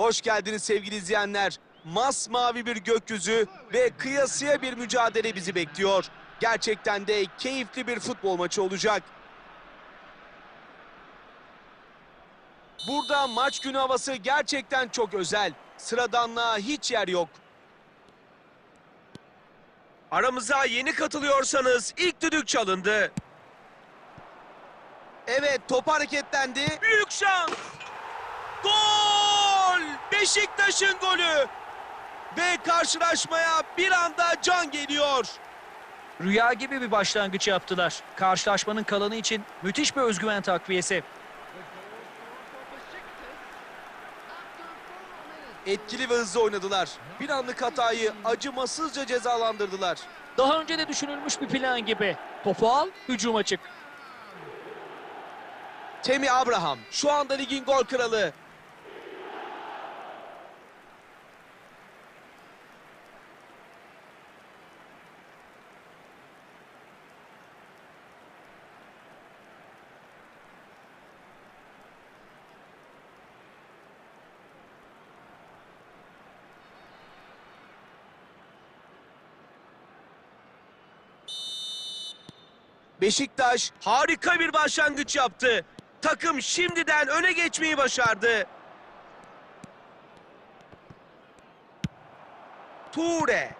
Hoş geldiniz sevgili izleyenler. Masmavi bir gökyüzü ve kıyasıya bir mücadele bizi bekliyor. Gerçekten de keyifli bir futbol maçı olacak. Burada maç günü havası gerçekten çok özel. Sıradanlığa hiç yer yok. Aramıza yeni katılıyorsanız ilk düdük çalındı. Evet top hareketlendi. Büyük şans. Gol! Beşiktaş'ın golü. Ve karşılaşmaya bir anda can geliyor. Rüya gibi bir başlangıç yaptılar. Karşılaşmanın kalanı için müthiş bir özgüven takviyesi. Etkili ve hızlı oynadılar. Bir anlık hatayı acımasızca cezalandırdılar. Daha önce de düşünülmüş bir plan gibi. Topu al, hücuma çık. Temi Abraham şu anda ligin gol kralı. Beşiktaş harika bir başlangıç yaptı. Takım şimdiden öne geçmeyi başardı. Ture.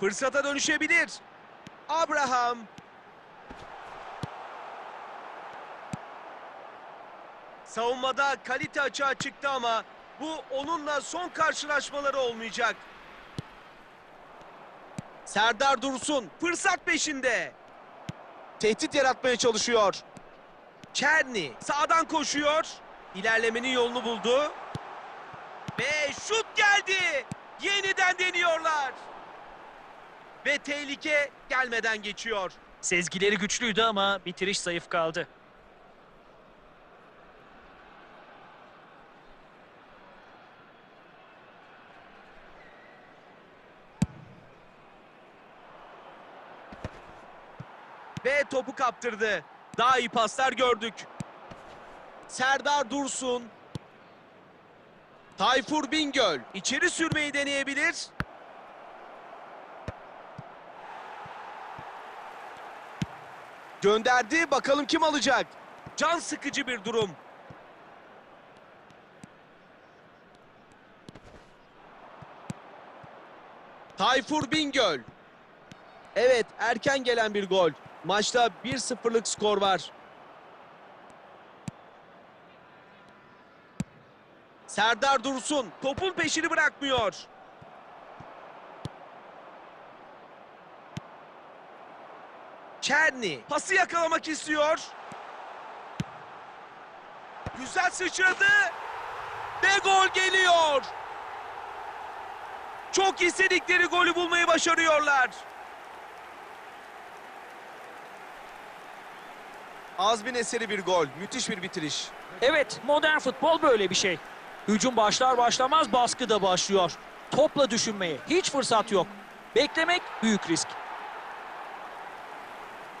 Fırsata dönüşebilir. Abraham. Savunmada kalite açığa çıktı ama bu onunla son karşılaşmaları olmayacak. Serdar Dursun fırsat peşinde. Tehdit yaratmaya çalışıyor. Çerni sağdan koşuyor. İlerlemenin yolunu buldu. Ve şut geldi. Yeniden deniyorlar. Ve tehlike gelmeden geçiyor. Sezgileri güçlüydü ama bitiriş zayıf kaldı. Topu kaptırdı. Daha iyi paslar gördük. Serdar Dursun. Tayfur Bingöl içeri sürmeyi deneyebilir. Gönderdi. Bakalım kim alacak? Can sıkıcı bir durum. Tayfur Bingöl. Evet, erken gelen bir gol. Maçta 1-0'lık skor var. Serdar Dursun topun peşini bırakmıyor. Çerni pası yakalamak istiyor. Güzel sıçradı. Ve gol geliyor. Çok istedikleri golü bulmayı başarıyorlar. Azmin eseri bir gol. Müthiş bir bitiriş. Evet, modern futbol böyle bir şey. Hücum başlar başlamaz baskı da başlıyor. Topla düşünmeye hiç fırsat yok. Beklemek büyük risk.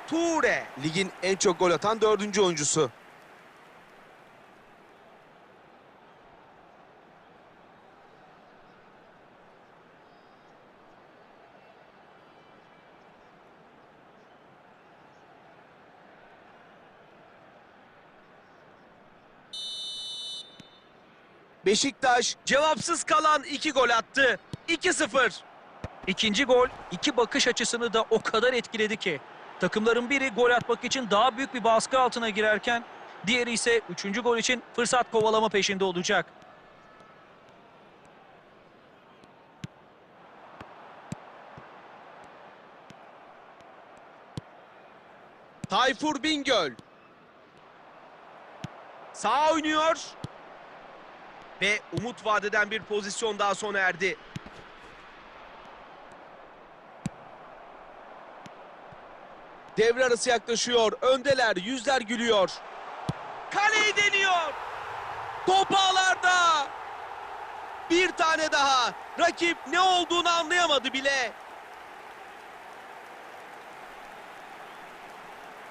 Ture. Ligin en çok gol atan dördüncü oyuncusu. Beşiktaş cevapsız kalan iki gol attı. 2-0. İkinci gol iki bakış açısını da o kadar etkiledi ki. Takımların biri gol atmak için daha büyük bir baskı altına girerken diğeri ise üçüncü gol için fırsat kovalama peşinde olacak. Tayfur Bingöl. Sağ oynuyor. Ve umut vadeden bir pozisyon daha sona erdi. Devre arası yaklaşıyor. Öndeler, yüzler gülüyor. Kaleyi deniyor. Top ağlarda. Bir tane daha. Rakip ne olduğunu anlayamadı bile.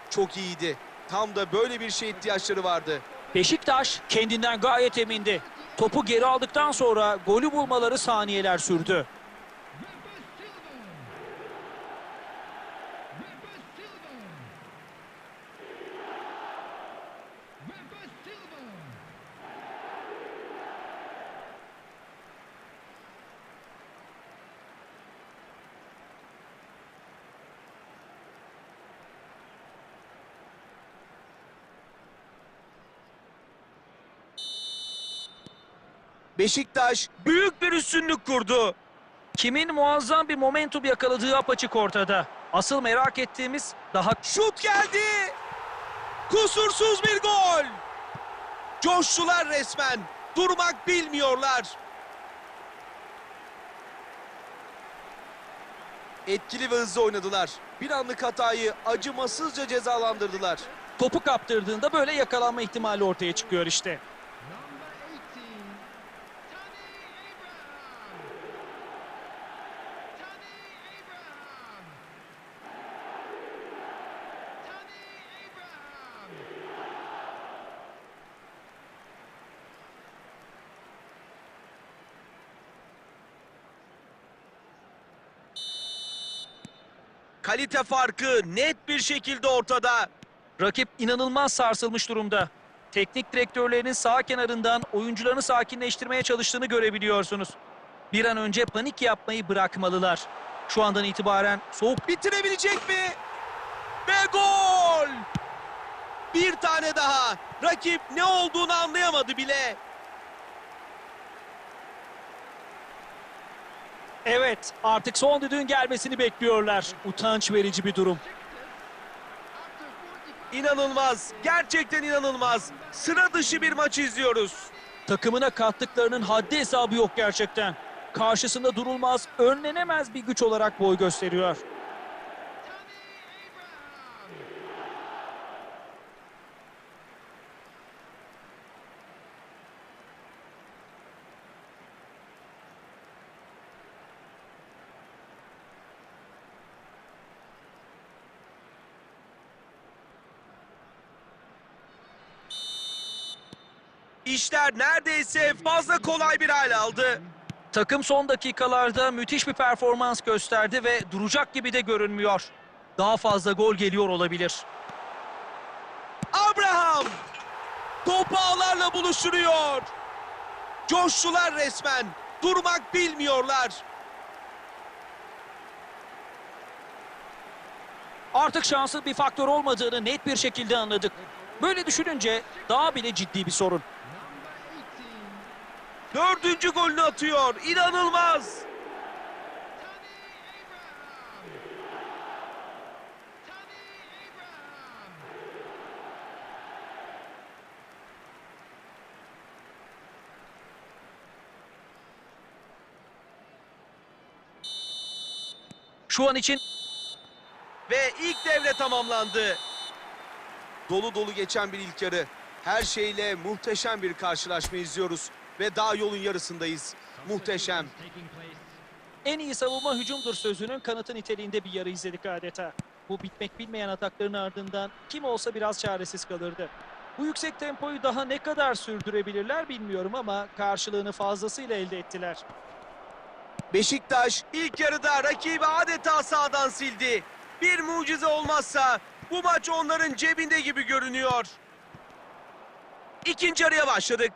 Çok iyiydi. Tam da böyle bir şeye ihtiyaçları vardı. Beşiktaş kendinden gayet emindi. Topu geri aldıktan sonra golü bulmaları saniyeler sürdü. Beşiktaş büyük bir üstünlük kurdu. Kimin muazzam bir momentum yakaladığı apaçık ortada. Asıl merak ettiğimiz daha Şut geldi. Kusursuz bir gol. Coştular resmen. Durmak bilmiyorlar. Etkili ve hızlı oynadılar. Bir anlık hatayı acımasızca cezalandırdılar. topu kaptırdığında böyle yakalanma ihtimali ortaya çıkıyor işte. Kalite farkı net bir şekilde ortada. Rakip inanılmaz sarsılmış durumda. Teknik direktörlerinin sağ kenarından oyuncularını sakinleştirmeye çalıştığını görebiliyorsunuz. Bir an önce panik yapmayı bırakmalılar. Şu andan itibaren soğuk Bitirebilecek mi? Ve gol! Bir tane daha. Rakip ne olduğunu anlayamadı bile. Evet, artık son düdüğün gelmesini bekliyorlar. Utanç verici bir durum. After 45 İnanılmaz. Gerçekten inanılmaz. Sıra dışı bir maç izliyoruz. Takımına kattıklarının haddi hesabı yok gerçekten. Karşısında durulmaz, önlenemez bir güç olarak boy gösteriyor. İşler neredeyse fazla kolay bir hal aldı. Takım son dakikalarda müthiş bir performans gösterdi ve duracak gibi de görünmüyor. Daha fazla gol geliyor olabilir. Abraham! Topu ağlarla buluşturuyor. Coştular resmen. Durmak bilmiyorlar. Artık şansın bir faktör olmadığını net bir şekilde anladık. Böyle düşününce daha bile ciddi bir sorun. Number 18, Dördüncü golünü atıyor. İnanılmaz. Şu an için Ve ilk devre tamamlandı. Dolu dolu geçen bir ilk yarı. Her şeyle muhteşem bir karşılaşma izliyoruz. Ve daha yolun yarısındayız. Muhteşem. en iyi savunma hücumdur sözünün kanıtı niteliğinde bir yarı izledik adeta. Bu bitmek bilmeyen atakların ardından kim olsa biraz çaresiz kalırdı. Bu yüksek tempoyu daha ne kadar sürdürebilirler bilmiyorum ama karşılığını fazlasıyla elde ettiler. Beşiktaş ilk yarıda rakibi adeta sağdan sildi. Bir mucize olmazsa bu maç onların cebinde gibi görünüyor. İkinci yarıya başladık.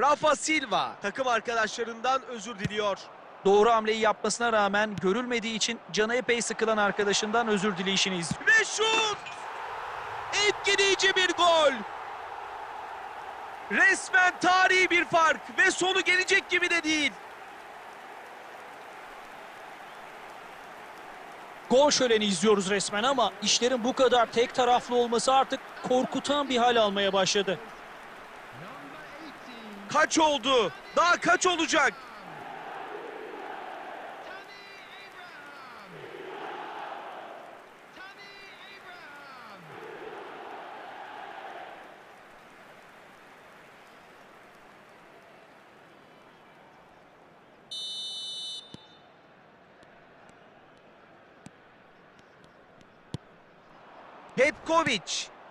Rafa Silva takım arkadaşlarından özür diliyor. Doğru hamleyi yapmasına rağmen görülmediği için canı epey sıkılan arkadaşından özür dileyişini izliyor. Ve şut! Etkileyici bir gol. Resmen tarihi bir fark ve sonu gelecek gibi de değil. Gol şöleni izliyoruz resmen ama işlerin bu kadar tek taraflı olması artık korkutan bir hal almaya başladı. Number 18. Kaç oldu? Daha kaç olacak? Petkovic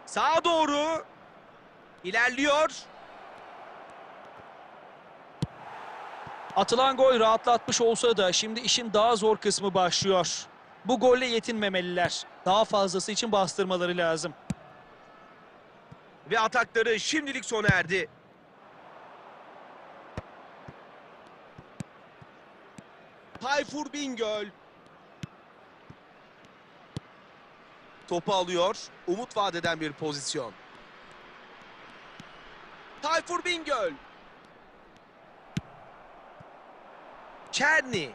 sağa doğru ilerliyor. Atılan gol rahatlatmış olsa da şimdi işin daha zor kısmı başlıyor. Bu golle yetinmemeliler. Daha fazlası için bastırmaları lazım. Ve atakları şimdilik sona erdi. Tayfur Bingöl. Topu alıyor. Umut vadeden bir pozisyon. Tayfur Bingöl. Çerni.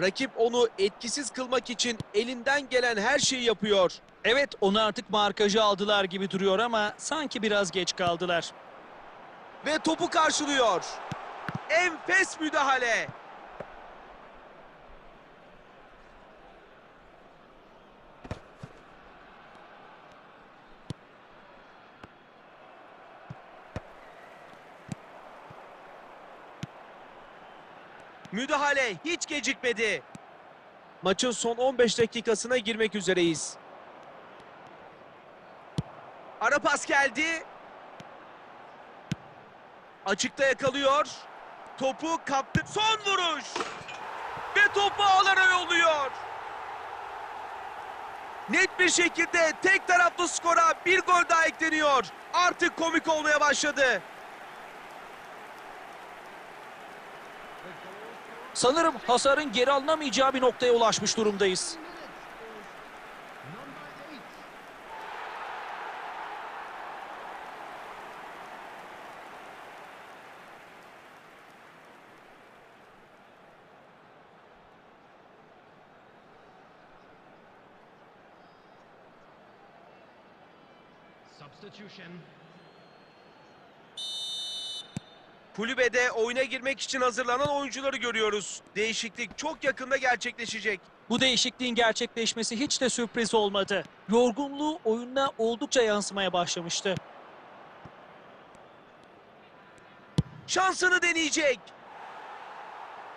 Rakip onu etkisiz kılmak için elinden gelen her şeyi yapıyor. Evet onu artık markajı aldılar gibi duruyor ama sanki biraz geç kaldılar. ve topu karşılıyor. Enfes müdahale. Müdahale hiç gecikmedi. Maçın son 15 dakikasına girmek üzereyiz. Ara pas geldi. Açıkta yakalıyor. Topu kaptı. Son vuruş. Ve topu ağlara yolluyor. Net bir şekilde tek taraflı skora bir gol daha ekleniyor. Artık komik olmaya başladı. Sanırım hasarın geri alınamayacağı bir noktaya ulaşmış durumdayız. Substitution. Kulübede oyuna girmek için hazırlanan oyuncuları görüyoruz. Değişiklik çok yakında gerçekleşecek. Bu değişikliğin gerçekleşmesi hiç de sürpriz olmadı. Yorgunluğu oyuna oldukça yansımaya başlamıştı. Şansını deneyecek.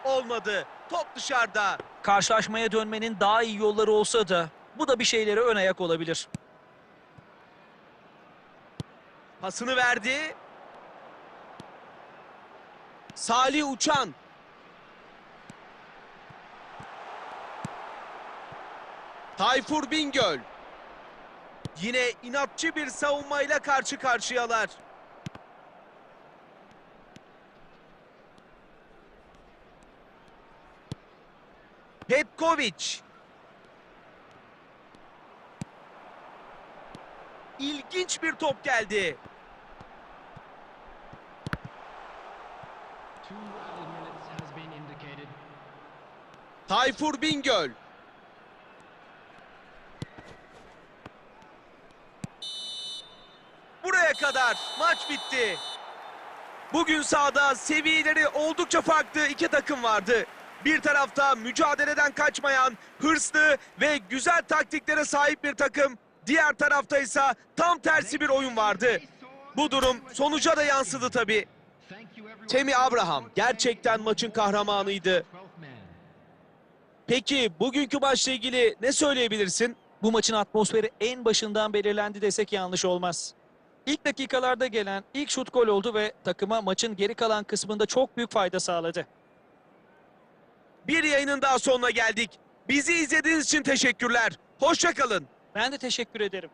Olmadı. Top dışarıda. Karşılaşmaya dönmenin daha iyi yolları olsa da bu da bir şeylere ön ayak olabilir. Pasını verdi. Salih Uçan. Tayfur Bingöl. Yine inatçı bir savunmayla karşı karşıyalar. Petkovic. İlginç bir top geldi. Tayfur Bingöl. Buraya kadar maç bitti. Bugün sahada seviyeleri oldukça farklı iki takım vardı. Bir tarafta mücadeleden kaçmayan, hırslı ve güzel taktiklere sahip bir takım. Diğer tarafta ise tam tersi bir oyun vardı. Bu durum sonuca da yansıdı tabii. Temi Abraham gerçekten maçın kahramanıydı. 12th man. Peki bugünkü maçla ilgili ne söyleyebilirsin? Bu maçın atmosferi en başından belirlendi desek yanlış olmaz. İlk dakikalarda gelen ilk şut gol oldu ve takıma maçın geri kalan kısmında çok büyük fayda sağladı. Bir yayının daha sonuna geldik. Bizi izlediğiniz için teşekkürler. Hoşça kalın. Ben de teşekkür ederim.